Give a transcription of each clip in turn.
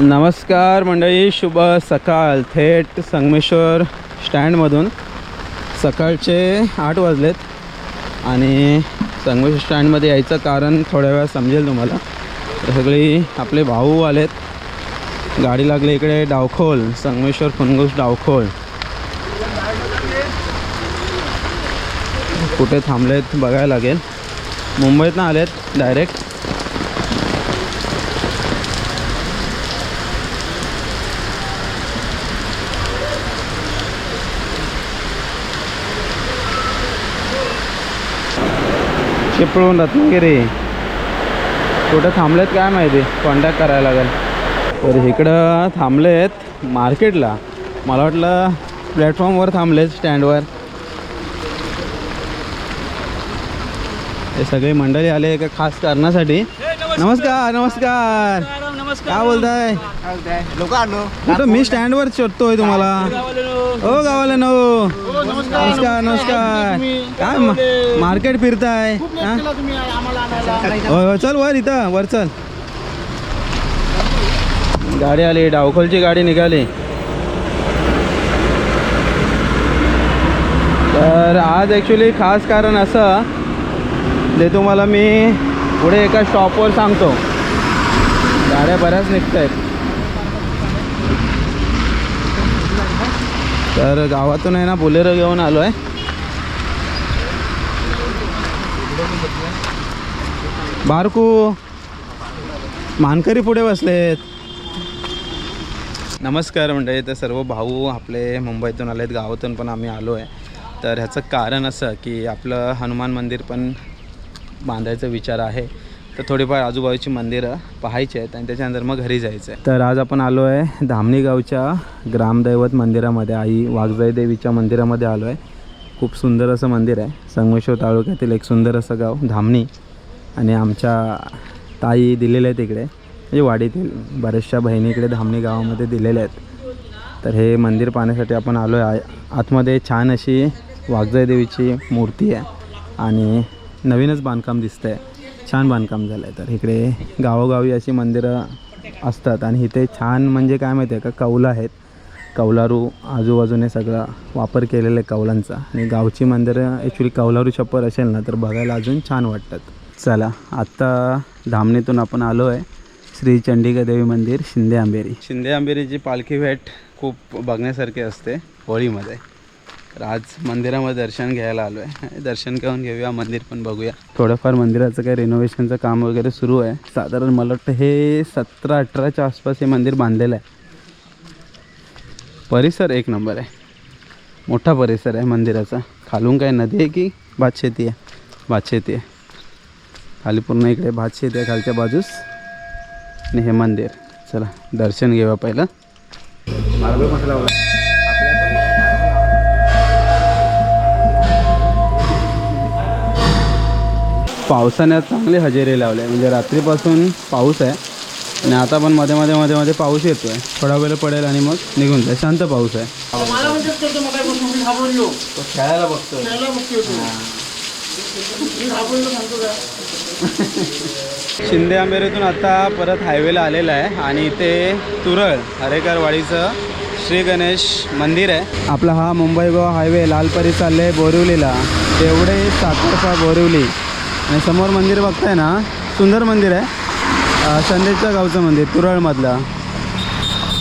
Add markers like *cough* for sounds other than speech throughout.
नमस्कार मंडळी शुभ सकाळ. थेट संगमेश्वर स्टँडमधून सकाळचे आठ वाजलेत आणि संगमेश्वर स्टँडमध्ये यायचं कारण थोड्या वेळात समजेल तुम्हाला. सगळी आपले भाऊ आलेत. गाडी लागली इकडे डावखोल संगमेश्वर फुनगुस डावखोल. कुठे थांबलेत बघायला लागेल. मुंबईतनं आलेत डायरेक्ट चिपळूण रत्नागिरी कुठं थांबलेत काय माहिती? कॉन्टॅक्ट करायला लागेल. तर इकडं थांबलेत मार्केटला. मला वाटलं प्लॅटफॉर्मवर थांबलेत स्टँडवर हे सगळे मंडळी आले एका खास कारणासाठी. नमस्कार नमस्कार. काय बोलताय? लोक आलो कुठं? मी स्टँडवर शोधतोय तुम्हाला. हो गावाला नो नमस्कार नमस्कार. काय मार्केट फिरताय हा? होय चल वर इथं वर चल. गाडी आली डावखोलची गाडी निघाली. तर आज ॲक्च्युली खास कारण असं ते तुम्हाला मी पुढे एका स्टॉपवर सांगतो. गाड्या बऱ्याच निघत आहेत तर गावातून आहे ना बोलेरो घेऊन आलो आहे बारकू मानकरी पुढे बसलेत. नमस्कार म्हणजे तर सर्व भाऊ आपले मुंबईतून आलेत गावातून पण आम्ही आलो आहे तर ह्याचं कारण असं की आपलं हनुमान मंदिर पण बांधायचा विचार आहे. तर थोडीफार आजूबाजूची मंदिरं पाहायची आहेत आणि त्याच्यानंतर मग घरी जायचं आहे तर आज आपण आलो आहे धामणी गावच्या ग्रामदैवत मंदिरामध्ये. आई वाघजाई देवीच्या मंदिरामध्ये आलो आहे खूप सुंदर असं मंदिर आहे. संगमेश्वर तालुक्यातील एक सुंदर असं गाव धामणी. आणि आमच्या ताई दिलेल्या आहेत इकडे. म्हणजे वाडीतील बऱ्याचशा बहिणी इकडे धामणी गावामध्ये दिलेल्या आहेत. तर हे मंदिर पाहण्यासाठी आपण आलो आहे आतमध्ये छान अशी वाघजाई देवीची मूर्ती आहे. आणि नवीनच बांधकाम दिसतं आहे छान बांधकाम झालं आहे तर इकडे गावोगावी अशी मंदिरं असतात. आणि इथे छान म्हणजे काय माहिती आहे का? कौलं आहेत. कौलारू आजूबाजूने सगळा वापर केलेला आहे कौलांचा. आणि गावची मंदिरं ॲक्च्युली कौलारू छप्पर असेल ना तर बघायला अजून छान वाटतात. चला आत्ता धामणीतून आपण आलो आहे श्री चंडिका देवी मंदिर शिंदे आंबेरी. शिंदे आंबेरीची पालखी भेट खूप बघण्यासारखी असते होळीमध्ये. तर आज मंदिरामध्ये दर्शन घ्यायला आलो आहे दर्शन घेऊन घेऊया मंदिर पण बघूया. थोडंफार मंदिराचं काही रिनोव्हेशनचं काम वगैरे सुरू आहे. साधारण मला वाटतं हे सतरा अठराच्या आसपास हे मंदिर बांधलेलं आहे. परिसर एक नंबर आहे. मोठा परिसर आहे मंदिराचा. खालून काय नदी आहे की भातशेती आहे? भातशेती आहे. खाली पूर्ण इकडे भातशेती आहे खालच्या बाजूस. आणि हे मंदिर. चला दर्शन घेऊया पहिलं. मार्बल मसाला पावसाने चांगली हजेरी लावली. आहे म्हणजे रात्रीपासून पाऊस आहे. आणि आता पण मध्ये मध्ये मध्ये मध्ये पाऊस येतो आहे थोडा वेळ पडेल आणि मग निघून जाईल. शांत पाऊस आहे. तो खेळायला बघतो शिंदे आंबेरीतून आता परत हायवेला आलेला आहे. आणि इथे तुरळ हरेकरवाडीचं श्री गणेश मंदिर आहे. आपला हा मुंबई गोवा हायवे लालपरी चालले आहे बोरिवलीला. तेवढे साखरपा बोरिवली. आणि समोर मंदिर बघताय ना सुंदर मंदिर आहे. संदेशच्या गावचं मंदिर तुरळमधलं.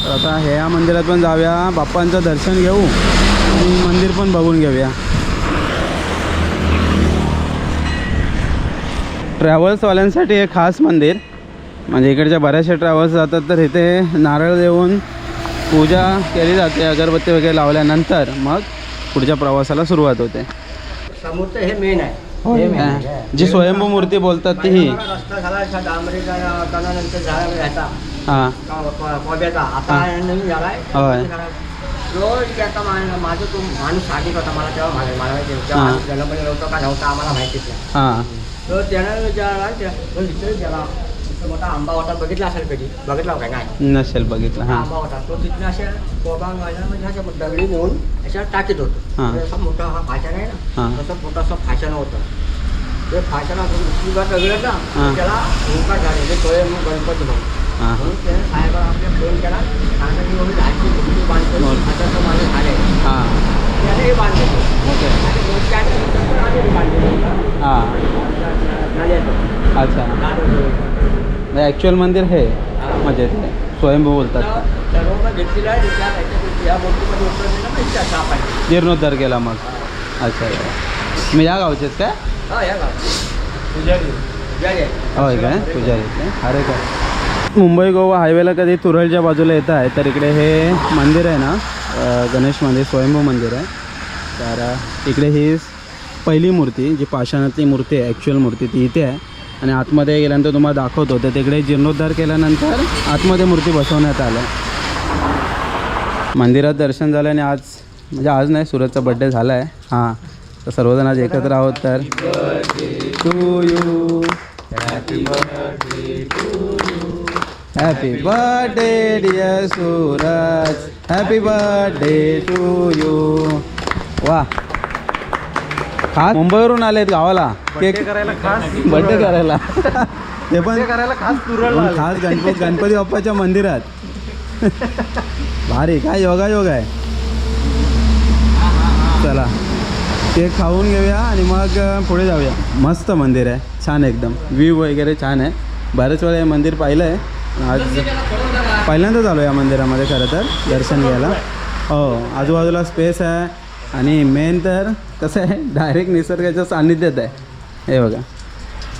तर आता हे या मंदिरात पण जाऊया बाप्पांचं दर्शन घेऊ आणि मंदिर पण बघून घेऊया. ट्रॅव्हल्सवाल्यांसाठी हे खास मंदिर. म्हणजे इकडच्या बऱ्याचशा ट्रॅव्हल्स जातात तर इथे नारळ देऊन पूजा केली जाते अगरबत्ती वगैरे लावल्यानंतर. मग पुढच्या प्रवासाला सुरुवात होते. समोरचं हे मेन आहे. जी स्वयंभू मूर्ती बोलतात ती ही. होय. माझं तो माणूस सांगित होता मला तेव्हा मला आम्हाला माहितीच नाही. हां. तर त्यानं मोठा आंबा होता बघितला असेल कधी? बघितला काय नसेल बघितला हा आंबा होता तो अशा दगडी म्हणजे नेऊन टाकीत होतो. म्हणजे मोठा फाशन आहे ना. फाशन होत ते फाशन असं ना त्याला झाले. ते कळे मग गणपती भाऊ म्हणून त्याने आपल्या फोन केला. की बांधतो या मूर्तीमध्ये उतरलेलं ना इच्छा साप आहे जीर्णोद्धार केला मग. अच्छा अच्छा. मी या गावचेच काय? हा. होय काय? पुजारी? अरे काय? मुंबई गोवा हायवेला कधी तुरळच्या बाजूला येत आहे तर इकडे हे मंदिर आहे ना गणेश मंदिर स्वयंभू मंदिर आहे. तर इकडे ही पहिली मूर्ती जी पाषाणातली मूर्ती आहे ॲक्च्युअल मूर्ती ती इथे आहे. आणि आतमध्ये गेल्यानंतर तुम्हाला दाखवतो. तर तिकडे जीर्णोद्धार केल्यानंतर आतमध्ये मूर्ती बसवण्यात आलं मंदिरात दर्शन झालं आणि आज म्हणजे आज नाही सूरजचा बड्डे झाला आहे हां तर सर्वजण आज एकत्र आहोत तर. To you happy birthday dear Suraj happy birthday to you वा खास? मुंबईवरून आलेत गावाला. केक करायला खास? बर्थडे करायला. *laughs* ते पण करायला खास खास गणपती गणपती बाप्पाच्या मंदिरात. *laughs* भारी काय योगा योग आहे. चला. केक खाऊन घेऊया आणि मग पुढे जाऊया. मस्त मंदिर आहे. छान एकदम. व्ह्यू वगैरे छान आहे. बरेच वेळा हे मंदिर पाहिलं आहे आज पहिल्यांदाच आलो या मंदिरामध्ये खरं तर दर्शन घ्यायला. हो आजूबाजूला स्पेस आहे. आणि मेन तर कसं आहे डायरेक्ट निसर्गाच्या सान्निध्यात आहे. हे बघा.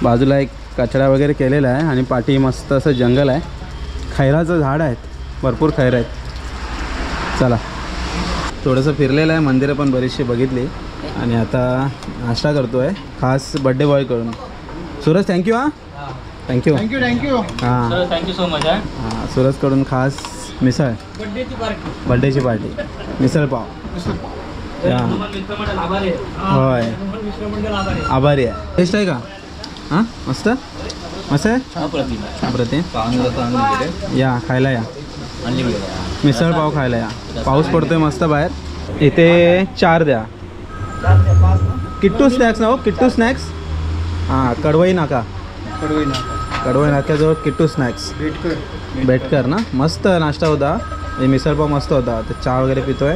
बाजूला एक कचरा वगैरे केलेला आहे आणि पाठी मस्त असं जंगल आहे. खैराचं झाड आहेत. भरपूर खैर आहेत. चला. थोडंसं फिरलेलं आहे. मंदिरं पण बरीचशी बघितली. आणि आता नाश्ता करतो आहे खास बड्डे बॉय करून सूरज थँक्यू हां. Thank you thank you thank you हां. थँक्यू सो मच हा हां सूरजकडून खास मिसळ. बड्डेची पार्टी बड्डेची पार्टी मिसळ पाव. या. मित्रमंडळ आभारी आहे. होय. आभारी आभारी आहे. टेस्ट आहे का? हां? मस्त? मस्त आहे? या खायला या. मिसळ पाव खायला या. पाऊस पडतोय मस्त बाहेर. इथे चार द्या. किट्टू स्नॅक्स ना हो किट्टू स्नॅक्स? हां कडवई नाका. कडवई ना कडवई नाक्याजवळ किट्टू स्नॅक्स. भेटकर. बेटकर ना? मस्त नाश्ता होता. हे मिसळपाव मस्त होता. तर चहा वगैरे पितोय.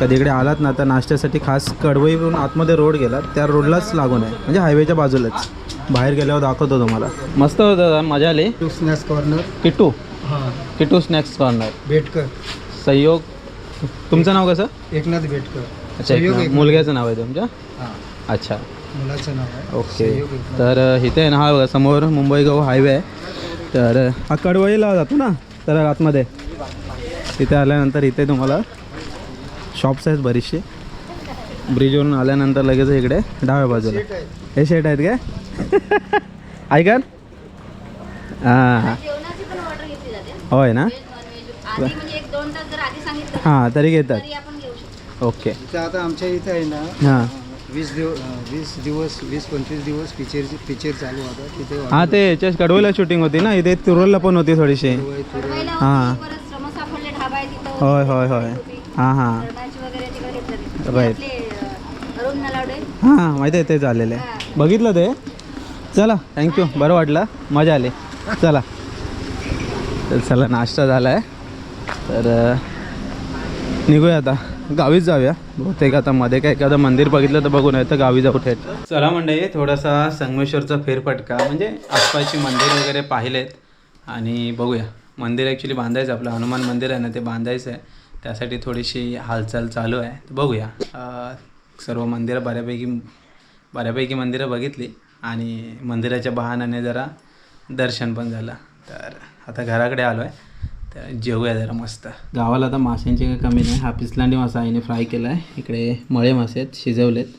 कधी इकडे आलात ना तर नाश्त्यासाठी खास कडवईवरून आतमध्ये रोड गेला त्या रोडलाच लागून आहे. म्हणजे हायवेच्या बाजूलाच. बाहेर गेल्यावर दाखवतो तुम्हाला. मस्त होतं मजा आली. Snacks corner. किट्टू? हां. Kittu snacks corner. भेटकर. सहयोग तुमचं नाव कसं? एकनाथ भेटकर. अच्छा एकनाथ. मुलग्याचं नाव आहे तुमच्या? हां. अच्छा. मुलाचं नाव आहे. ओके. तर इथे आहे ना हा बघा, समोर मुंबई गोवा हायवे आहे. तर अ, हा कडवळीला जातो ना तर आतमध्ये. इथे आल्यानंतर इथे तुम्हाला शॉप्स आहेत बरीचशी. ब्रिजवरून आल्यानंतर लगेच इकडे डाव्या बाजूला. हे शेट आहेत काय? ऐका हां. जेवणाची पण ऑर्डर घेतली जाते होय ना? व्हेज नॉन व्हेज आधी म्हणजे एक दोन तास जर आधी सांगितलं हां तरी घेतात. तरी आपण घेऊ शकतो ओके आता आमच्या इथं आहे ना हां. वीस दिवस वीस दिवस वीस पंचवीस दिवस पिक्चरची पिक्चर चालू होता. तिथे हां ते याच्या कडवईला शूटिंग होती ना? इथे तुरलला पण होती थोडीशी. हां. होय होय होय. हां हां. नलावडे. हां माहिती आहे ते झालेलं. आहे बघितलं ते? चला थँक्यू बरं वाटलं. मजा आली. चला. तर चला नाश्ता झाला आहे तर निघूया आता. गावीच जाऊया. बहुतेक आता मध्ये काय एखादं मंदिर बघितलं तर बघून तर गावी जाऊ थेट. चला मंडळी थोडासा संगमेश्वरचा फेरफटका. म्हणजे आसपासची मंदिर वगैरे पाहिलेत. आणि बघूया. मंदिर ॲक्च्युली बांधायचं आपलं हनुमान मंदिर आहे ना ते बांधायचं आहे. त्यासाठी थोडीशी हालचाल चालू आहे. बघूया. सर्व मंदिरं बऱ्यापैकी बऱ्यापैकी मंदिरं बघितली आणि मंदिराच्या बहाण्याने जरा दर्शन पण झालं. तर आता घराकडे आलो आहे तर जेवूया जरा मस्त. गावाला आता माशांची काही कमी नाही. हा पिसलांडी मासा आईने फ्राय केला आहे इकडे मळे मासे आहेत शिजवलेत.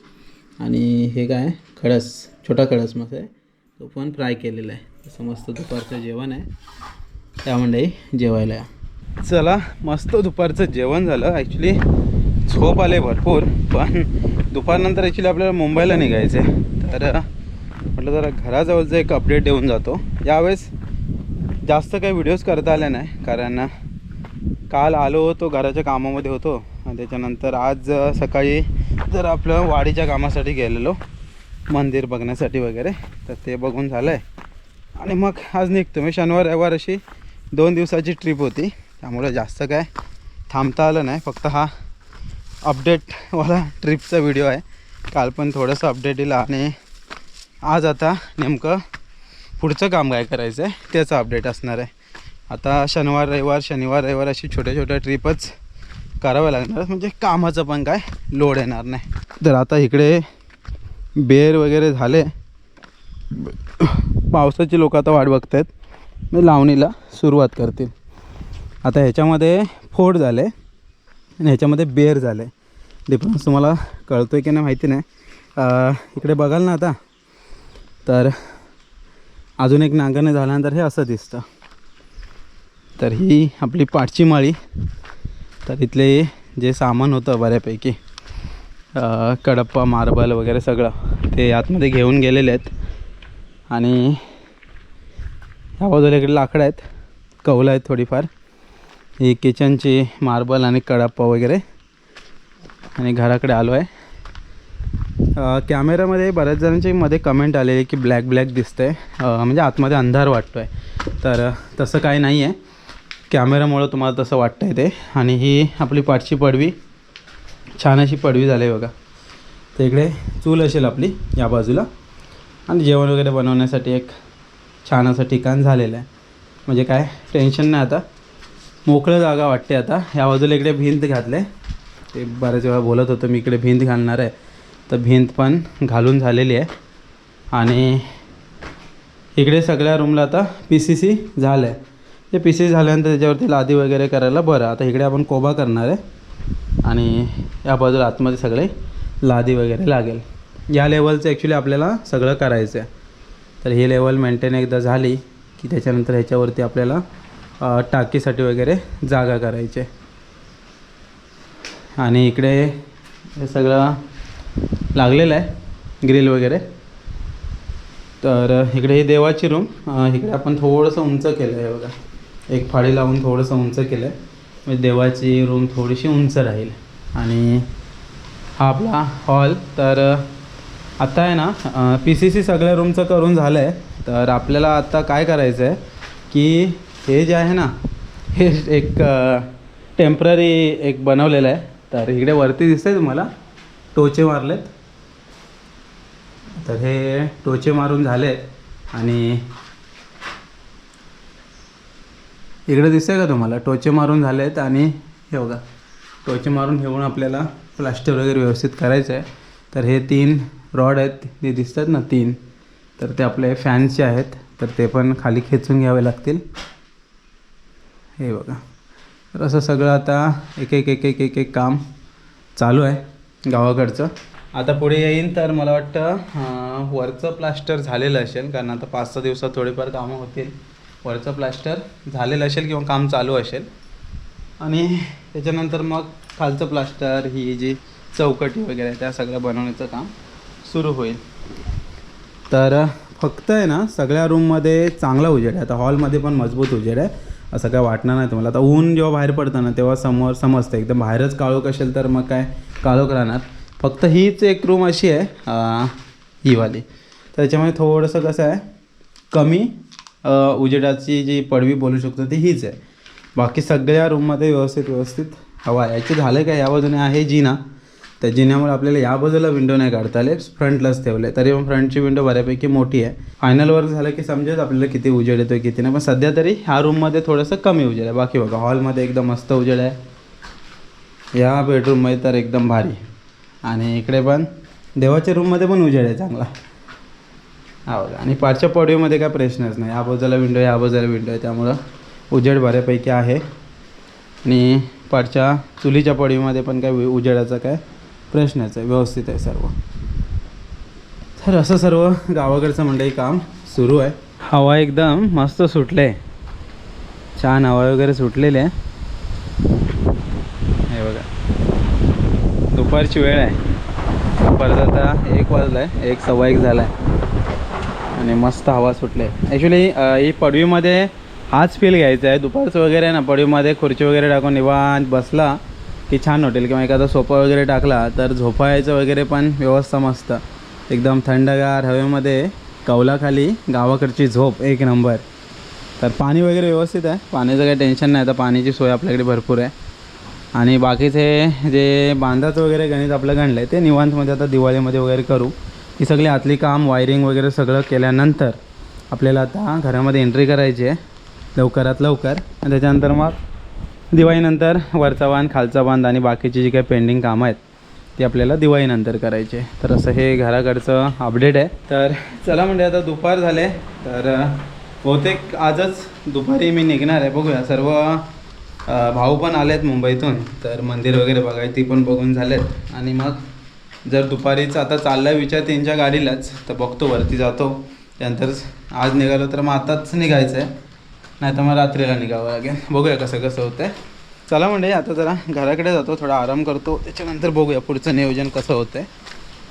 आणि हे काय खडस. छोटा खडस मासा आहे. तो पण फ्राय केलेला आहे. तसं मस्त दुपारचं जेवण आहे. त्या मंडळी जेवायला या. चला मस्त दुपारचं जेवण झालं. ॲक्च्युली झोप आले भरपूर पण दुपारनंतर ॲक्च्युली आपल्याला मुंबईला निघायचं आहे तर म्हटलं जरा घराजवळचं एक अपडेट देऊन जातो. यावेळेस जास्त काही व्हिडिओज करता आले नाही कारण काल आलो होतो घराच्या कामामध्ये होतो. आणि त्याच्यानंतर आज सकाळी जर आपलं वाडीच्या कामासाठी गेलेलो मंदिर बघण्यासाठी वगैरे तर ते बघून झालं आहे आणि मग आज निघतो. मी शनिवार रविवार अशी दोन दिवसाची ट्रिप होती. त्यामुळे जास्त काय थांबता आलं नाही. फक्त हा अपडेटवाला ट्रिपचा व्हिडिओ आहे. काल पण थोडंसं अपडेट दिला आणि आज आता नेमकं पुढचं काम काय करायचं आहे त्याचं अपडेट असणार आहे. आता शनिवार रविवार शनिवार रविवार अशी छोट्या छोट्या ट्रिपच कराव्या लागणार म्हणजे कामाचं पण काय लोड येणार नाही. तर आता इकडे बेर वगैरे झाले. पावसाची लोक आता वाट बघत आहेत मी लावणीला सुरुवात करतील. आता ह्याच्यामध्ये फोड झाले आणि ह्याच्यामध्ये बेर झाले. डिफरन्स तुम्हाला कळतो आहे की नाही माहिती नाही. इकडे बघाल ना आता. तर अजून एक नांगरणे झाल्यानंतर हे असं दिसतं. तर ही आपली पाठची माळी. तर इथले जे सामान होतं बऱ्यापैकी कडप्पा मार्बल वगैरे सगळं ते आतमध्ये घेऊन गेलेले आहेत. आणि ह्या बाजूला इकडे लाकडं आहेत. कौलं आहेत थोडीफार. ही किचनची मार्बल आणि कडप्पा वगैरे. आणि घराकडे आलो आहे. कॅमेरामध्ये बऱ्याच जणांची मध्ये कमेंट आलेली की ब्लॅक ब्लॅक दिसतंय. आहे म्हणजे आतमध्ये अंधार वाटतो आहे तर तसं काही नाही आहे कॅमेरामुळं तुम्हाला तसं वाटतं आहे ते. आणि ही आपली पाठची पडवी. छान अशी पडवी झाली आहे बघा. तर इकडे चूल असेल आपली या बाजूला. आणि जेवण वगैरे बनवण्यासाठी एक छान असं ठिकाण झालेलं आहे. म्हणजे काय टेन्शन नाही आता. मोकळं जागा वाटते आता. ह्या बाजूला इकडे भिंत घातले. ते बऱ्याच वेळा बोलत होतो मी इकडे भिंत घालणार आहे. तर भिंत पण घालून झालेली आहे. आणि इकडे सगळ्या रूमला आता पी सी सी झालं आहे ते पी सी सी झाल्यानंतर त्याच्यावरती लादी वगैरे करायला बरं. आता इकडे आपण कोबा करणार आहे. आणि या बाजूला आतमध्ये सगळे लादी वगैरे लागेल. या लेवलचं ॲक्च्युली आपल्याला सगळं करायचं आहे तर ही लेवल मेंटेन एकदा झाली की त्याच्यानंतर ह्याच्यावरती आपल्याला टाकीसाठी वगैरे जागा करायची आहे. आणि इकडे हे सगळं लागलेलं आहे ग्रिल वगैरे. तर इकडे ही देवाची रूम इकडे आपण थोडंसं उंच केलं आहे बघा. एक फाळी लावून थोडंसं उंच केलं आहे म्हणजे देवाची रूम थोडीशी उंच राहील. आणि हा आपला हॉल तर आता आहे ना पी सी सी सगळ्या रूमचं करून झालं आहे तर आपल्याला आता काय करायचं आहे की हे जे आहे ना हे एक टेंपररी एक बनवलेलं आहे. तर इकडे वरती दिसतंय तुम्हाला टोचे मारलेत. तर हे टोचे मारून झाले आणि इकडे दिसतंय का तुम्हाला? टोचे मारून झालेत आणि हे बघा टोचे मारून घेऊन आपल्याला प्लास्टर वगैरे व्यवस्थित करायचं आहे. तर हे तीन रॉड आहेत ते दिसतात ना तीन. तर ते आपले फॅन्सचे आहेत तर ते पण खाली खेचून घ्यावे लागतील. हे बघा. तर असं सगळं आता एक एक एक एक एक एक काम चालू आहे गावाकडचं. आता पुढे येईन तर मला वाटतं वरचं प्लास्टर झालेलं असेल कारण आता पाच सहा दिवसात थोडेफार कामं होतील. वरचं प्लास्टर झालेलं असेल किंवा काम चालू असेल. आणि त्याच्यानंतर मग खालचं प्लास्टर ही जी चौकटी वगैरे त्या सगळं बनवण्याचं काम सुरू होईल. तर फक्त आहे ना सगळ्या रूममध्ये चांगला उजेड आहे. आता हॉलमध्ये पण मजबूत उजेड आहे. असं काय वाटणार नाही तुम्हाला. आता ऊन जेव्हा बाहेर पडतं ना तेव्हा समोर समजतं. एकदम बाहेरच काळोख असेल तर मग काय काळोख राहणार. फक्त हीच एक रूम अशी आहे ही वाली तर त्याच्यामध्ये थोडंसं कसं आहे कमी उजेडाची जी पडवी बोलू शकतो ती हीच आहे. बाकी सगळ्या रूममध्ये व्यवस्थित व्यवस्थित हवा आहे. याची झालं काय? या बाजूने आहे ना त्या जिन्यामुळे आपल्याला या बाजूला विंडो नाही काढता आले फ्रंटलाच ठेवले. तरी पण फ्रंटची विंडो बऱ्यापैकी मोठी आहे. फायनल वर्क झालं की समजेल आपल्याला किती उजेड येतोय किती नाही. पण सध्या तरी ह्या रूममध्ये थोडंसं कमी उजेड आहे. बाकी बघा हॉलमध्ये एकदम मस्त उजेड आहे. या बेडरूममध्ये तर एकदम भारी. आणि इकडे पण देवाच्या रूममध्ये पण उजेड आहे चांगला. हा बघा आणि पाठच्या पॉडिओमध्ये काय प्रश्नच नाही. या बाजूला विंडो या बाजूला विंडो आहे. त्यामुळं उजेड बऱ्यापैकी आहे. आणि पाठच्या चुलीच्या पॉडिओमध्ये पण काय उजेडाचा काय प्रश्नच आहे व्यवस्थित आहे सर्व. तर असं सर्व गावाकडचं मंडळी काम सुरू आहे. हवा एकदम मस्त सुटले. छान हवा वगैरे सुटलेली आहे. हे बघा. दुपारची वेळ आहे. परत आता एक वाजला आहे एक सव्वा एक झाला आहे आणि मस्त हवा सुटले ॲक्च्युली ही पडवीमध्ये हाच फील घ्यायचा आहे. दुपारचं वगैरे आहे ना पडवीमध्ये खुर्ची वगैरे टाकून निवांत बसला की छान हॉटेल किंवा एखादा सोफा वगैरे टाकला तर झोपायचं वगैरे पण व्यवस्था मस्त. एकदम थंडगार हवेमध्ये कौलाखाली गावाकडची झोप एक नंबर तर पाणी वगैरे व्यवस्थित आहे. पाण्याचं काही टेन्शन नाही. आता पाण्याची सोय आपल्याकडे भरपूर आहे. आणि बाकीचे जे बांधाचं वगैरे गणित आपलं गणलं आहे ते निवांतमध्ये आता दिवाळीमध्ये वगैरे करू. ही सगळी आतली काम वायरिंग वगैरे सगळं केल्यानंतर आपल्याला आता घरामध्ये एंट्री करायची आहे. लवकरात लवकर. आणि त्याच्यानंतर मग दिवाळीनंतर वरचा बांध खालचा बांध आणि बाकीची जी काही पेंडिंग कामं आहेत ती आपल्याला दिवाळीनंतर करायची. तर असं हे घराकडचं अपडेट आहे. तर चला म्हणजे आता दुपार झाले. तर बहुतेक आजच दुपारी मी निघणार आहे. बघूया. सर्व भाऊ पण आलेत मुंबईतून. तर मंदिर वगैरे बघाय ती पण बघून झालेत. आणि मग जर दुपारीच आता चाललाय विचार त्यांच्या गाडीलाच तर बघतो वरती जातो. त्यानंतर आज निघालो तर मग आताच निघायचं आहे नाही तर मग रात्रीला निघावं लागेल. बघूया कसं कसं होतंय. चला म्हणजे आता जरा घराकडे जातो थोडा आराम करतो. त्याच्यानंतर बघूया पुढचं नियोजन कसं होतं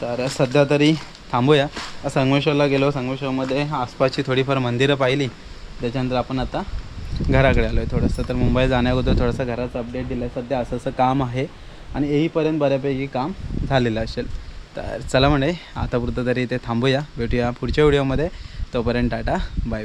तर सध्या तरी थांबूया. संगमेश्वरला गेलो संगमेश्वरमध्ये आसपासची थोडीफार मंदिरं पाहिली. त्याच्यानंतर आपण आता घराकडे आलो आहे थोडंसं तर मुंबई जाण्याअगोदर थोडंसं घराचं अपडेट दिलं आहे सध्या असं असं काम आहे आणि येईपर्यंत बऱ्यापैकी काम झालेलं असेल. तर चला म्हणजे आतापुरतं तरी इथे थांबूया. भेटूया पुढच्या व्हिडिओमध्ये. तोपर्यंत टाटा बाय.